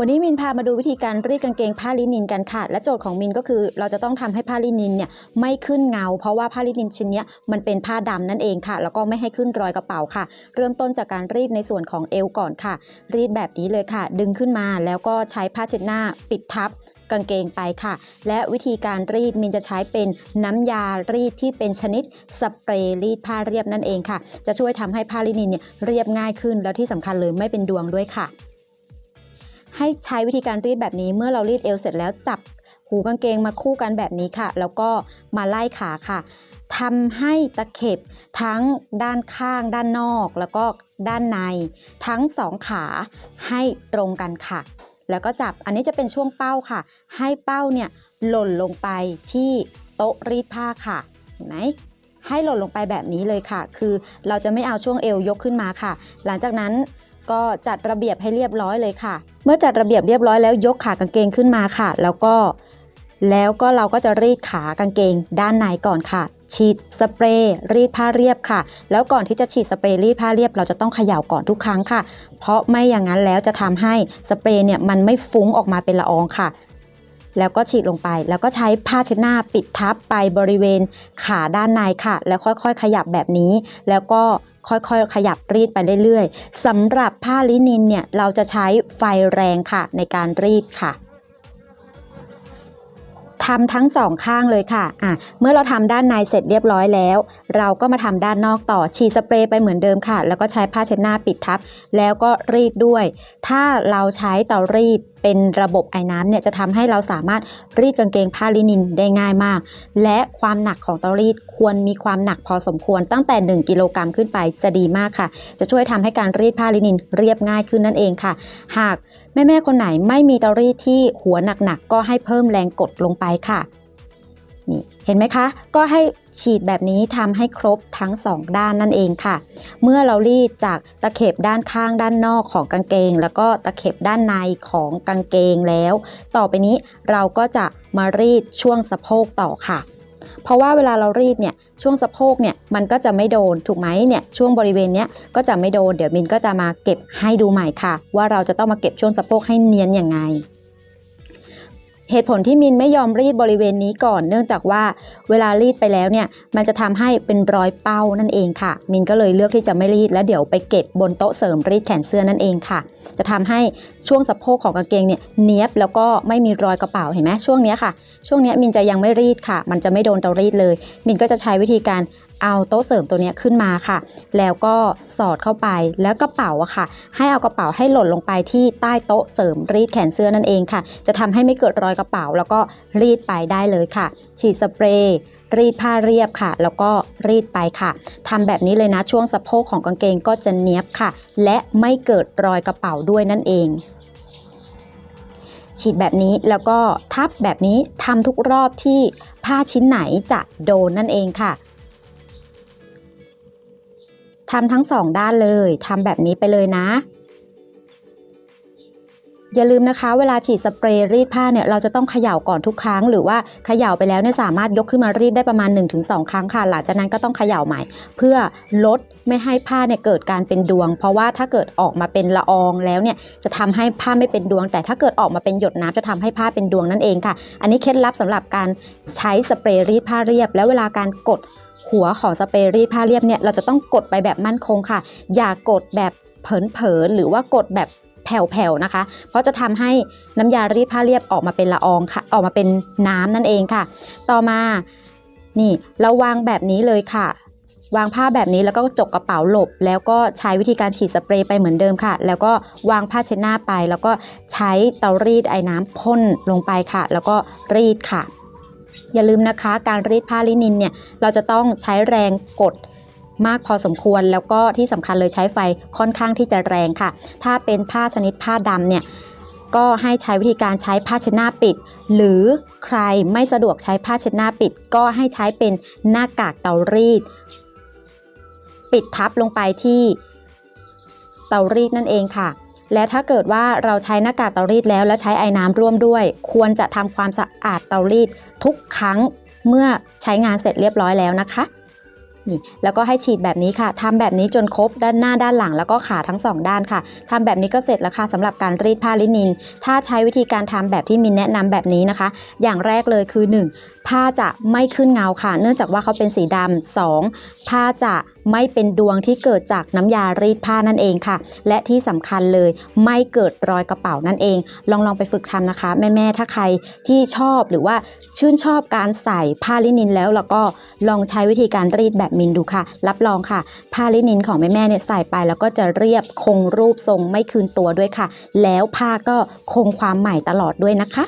วันนี้มินพามาดูวิธีการรีดกางเกงผ้าลินินกันค่ะ และโจทย์ของมินก็คือ เราจะต้องทำให้ผ้าลินินเนี่ยไม่ขึ้นเงา เพราะว่าผ้าลินินชิ้นนี้มันเป็นผ้าดำนั่นเองค่ะ แล้วก็ไม่ให้ขึ้นรอยกระเป๋าค่ะ เริ่มต้นจากการรีดในส่วนของเอวก่อนค่ะ รีดแบบนี้เลยค่ะ ดึงขึ้นมาแล้วก็ใช้ผ้าเช็ดหน้าปิดทับกางเกงไปค่ะ และวิธีการรีดมินจะใช้เป็นน้ำยารีดที่เป็นชนิดสเปรย์รีดผ้าเรียบนั่นเองค่ะ จะช่วยทำให้ผ้าลินินเนี่ยเรียบง่ายขึ้นแล้วที่สำคัญเลยไม่เป็นดวงด้วยค่ะ ให้ใช้วิธีการรีดแบบนี้เมื่อเรารีดเอวเสร็จแล้วจับหูกางเกงมาคู่กันแบบนี้ค่ะ แล้วก็มาไล่ขาค่ะทำให้ตะเข็บทั้งด้านข้างด้านนอก แล้วก็ด้านใน ทั้งสองขาให้ตรงกันค่ะ แล้วก็จับอันนี้จะเป็นช่วงเป้าค่ะ ให้เป้าเนี่ยหล่นลงไปที่โต๊ะรีดผ้าค่ะเห็นไหมให้หล่นลงไปแบบนี้เลยค่ะ คือเราจะไม่เอาช่วงเอวยกขึ้นมาค่ะ หลังจากนั้น ก็จัดระเบียบให้เรียบร้อยเลยค่ะ เมื่อจัดระเบียบเรียบร้อยแล้วยกขากางเกงขึ้นมาค่ะ แล้วก็แล้วก็เราก็จะรีดขากางเกงด้านในก่อนค่ะ ฉีดสเปรย์รีดผ้าเรียบค่ะ แล้วก่อนที่จะฉีดสเปรย์รีดผ้าเรียบ เราจะต้องเขย่าก่อนทุกครั้งค่ะ เพราะไม่อย่างนั้นแล้วจะทำให้สเปรย์เนี่ยมันไม่ฟุ้งออกมาเป็นละอองค่ะ แล้วก็ฉีดลงไป แล้วก็ใช้ผ้าเช็ดหน้าปิดทับไปบริเวณขาด้านในค่ะ แล้วค่อยๆ ขยับแบบนี้ แล้วก็ค่อยๆ ขยับรีดไปเรื่อยๆสำหรับผ้าลินินเนี่ยเราจะใช้ไฟแรงค่ะในการรีดค่ะ ทำทั้งสองข้างเลยค่ะอะ เมื่อเราทำด้านในเสร็จเรียบร้อยแล้ว เราก็มาทำด้านนอกต่อฉีดสเปรย์ไปเหมือนเดิมค่ะ แล้วก็ใช้ผ้าเช็ดหน้าปิดทับ แล้วก็รีดด้วย ถ้าเราใช้เตารีดเป็นระบบไอ้น้ำเนี่ยจะทำให้เราสามารถรีดกางเกงผ้าลินินได้ง่ายมาก และความหนักของเตารีดควรมีความหนักพอสมควรตั้งแต่ 1 กิโลกรัมขึ้นไปจะดีมากค่ะ จะช่วยทำให้การรีดผ้าลินินเรียบง่ายขึ้นนั่นเองค่ะ หาก แม่ๆคนไหนไม่มีเตารีดที่หัวหนักๆก็ให้เพิ่มแรงกดลงไปค่ะนี่เห็นไหมคะ ก็ให้ฉีดแบบนี้ทำให้ครบทั้ง 2 ด้านนั่นเองค่ะ เมื่อเรารีดจากตะเข็บด้านข้างด้านนอกของกางเกง แล้วก็ตะเข็บด้านในของกางเกงแล้ว ต่อไปนี้เราก็จะมารีดช่วงสะโพกต่อค่ะ เพราะว่าเวลาเรารีดเนี่ยช่วงสะโพกเนี่ยมันก็จะไม่โดนถูกไหมเนี่ยช่วงบริเวณเนี้ยก็จะไม่โดนเดี๋ยวมินก็จะมาเก็บให้ดูใหม่ค่ะ ว่าเราจะต้องมาเก็บช่วงสะโพกให้เนียนยังไง เหตุผลที่มินไม่ยอมรีดบริเวณนี้ก่อน เนื่องจากว่าเวลารีดไปแล้วเนี่ยมันจะทำให้เป็นรอยเป้านั่นเองค่ะ มินก็เลยเลือกที่จะไม่รีดแล้วเดี๋ยวไปเก็บบนโต๊ะเสริมรีดแขนเสื้อนั่นเองค่ะ จะทำให้ช่วงสะโพกของกางเกงเนี่ยเนี้ยบแล้วก็ไม่มีรอยกระเป๋าเห็นไหมช่วงนี้ค่ะ ช่วงนี้มินจะยังไม่รีดค่ะ มันจะไม่โดนเตารีดเลย มินก็จะใช้วิธีการ เอาโต๊ะเสริมตัวนี้ขึ้นมาค่ะ แล้วก็สอดเข้าไปแล้วกระเป๋าอะค่ะ ให้เอากระเป๋าให้หล่นลงไปที่ใต้โต๊ะเสริมรีดแขนเสื้อนั่นเองค่ะ จะทำให้ไม่เกิดรอยกระเป๋า แล้วก็รีดไปได้เลยค่ะ ฉีดสเปรย์รีดผ้าเรียบค่ะ แล้วก็รีดไปค่ะทำแบบนี้เลยนะช่วงสะโพกของกางเกงก็จะเนี้ยบค่ะ และไม่เกิดรอยกระเป๋าด้วยนั่นเองฉีดแบบนี้แล้วก็ทับแบบนี้ทำทุกรอบที่ผ้าชิ้นไหนจะโดนนั่นเองค่ะ ทำทั้งสองด้านเลยทำแบบนี้ไปเลยนะ อย่าลืมนะคะ เวลาฉีดสเปรย์รีดผ้าเนี่ยเราจะต้องเขย่าก่อนทุกครั้ง หรือว่าเขย่าไปแล้วเนี่ยสามารถยกขึ้นมารีดได้ประมาณ 1-2 ครั้งค่ะ หลังจากนั้นก็ต้องเขย่าใหม่ เพื่อลดไม่ให้ผ้าเนี่ยเกิดการเป็นดวง เพราะว่าถ้าเกิดออกมาเป็นละอองแล้วเนี่ยจะทำให้ผ้าไม่เป็นดวง แต่ถ้าเกิดออกมาเป็นหยดน้ำจะทำให้ผ้าเป็นดวงนั่นเองค่ะ อันนี้เคล็ดลับสำหรับการใช้สเปรย์รีดผ้าเรียบ แล้วเวลาการกด หัวของสเปรย์รีดผ้าเรียบเนี่ยเราจะต้องกดไปแบบมั่นคงค่ะ อย่ากดแบบเผลอๆหรือว่ากดแบบแผ่วๆนะคะ เพราะจะทำให้น้ำยารีดผ้าเรียบออกมาเป็นละอองค่ะ ออกมาเป็นน้ำนั่นเองค่ะ ต่อมานี่เราวางแบบนี้เลยค่ะ วางผ้าแบบนี้แล้วก็จกกระเป๋าหลบ แล้วก็ใช้วิธีการฉีดสเปรย์ไปเหมือนเดิมค่ะ แล้วก็วางผ้าเช็ดหน้าไป แล้วก็ใช้เตารีดไอ้น้ำพ่นลงไปค่ะ แล้วก็รีดค่ะ อย่าลืมนะคะการรีดผ้าลินินเนี่ยเราจะต้องใช้แรงกดมากพอสมควรแล้วก็ที่สำคัญเลยใช้ไฟค่อนข้างที่จะแรงค่ะ ถ้าเป็นผ้าชนิดผ้าดำเนี่ยก็ให้ใช้วิธีการใช้ผ้าเช็ดหน้าปิด หรือใครไม่สะดวกใช้ผ้าเช็ดหน้าปิด ก็ให้ใช้เป็นหน้ากากเตารีด ปิดทับลงไปที่เตารีดนั่นเองค่ะ และถ้าเกิดว่าเราใช้หน้ากากเตารีดแล้วและใช้ไอ้น้ำร่วมด้วย ควรจะทำความสะอาดเตารีดทุกครั้งเมื่อใช้งานเสร็จเรียบร้อยแล้วนะคะนี่แล้วก็ให้ฉีดแบบนี้ค่ะทำแบบนี้จนครบด้านหน้าด้านหลังแล้วก็ขาทั้งสองด้านค่ะทำแบบนี้ก็เสร็จแล้วค่ะสำหรับการรีดผ้าลินิน ถ้าใช้วิธีการทำแบบที่มินแนะนำแบบนี้นะคะ อย่างแรกเลยคือ 1. ผ้าจะไม่ขึ้นเงาค่ะ เนื่องจากว่าเขาเป็นสีดำสองผ้าจะ ไม่เป็นดวงที่เกิดจากน้ำยารีดผ้านั่นเองค่ะ และที่สำคัญเลยไม่เกิดรอยกระเป๋านั่นเอง ลองลองไปฝึกทำนะคะ แม่ๆถ้าใครที่ชอบหรือว่าชื่นชอบการใส่ผ้าลินินแล้วแล้วก็ลองใช้วิธีการรีดแบบมินดูค่ะ รับรองค่ะ ผ้าลินินของแม่ๆเนี่ยใส่ไปแล้วก็จะเรียบคงรูปทรงไม่คืนตัวด้วยค่ะ แล้วผ้าก็คงความใหม่ตลอดด้วยนะคะ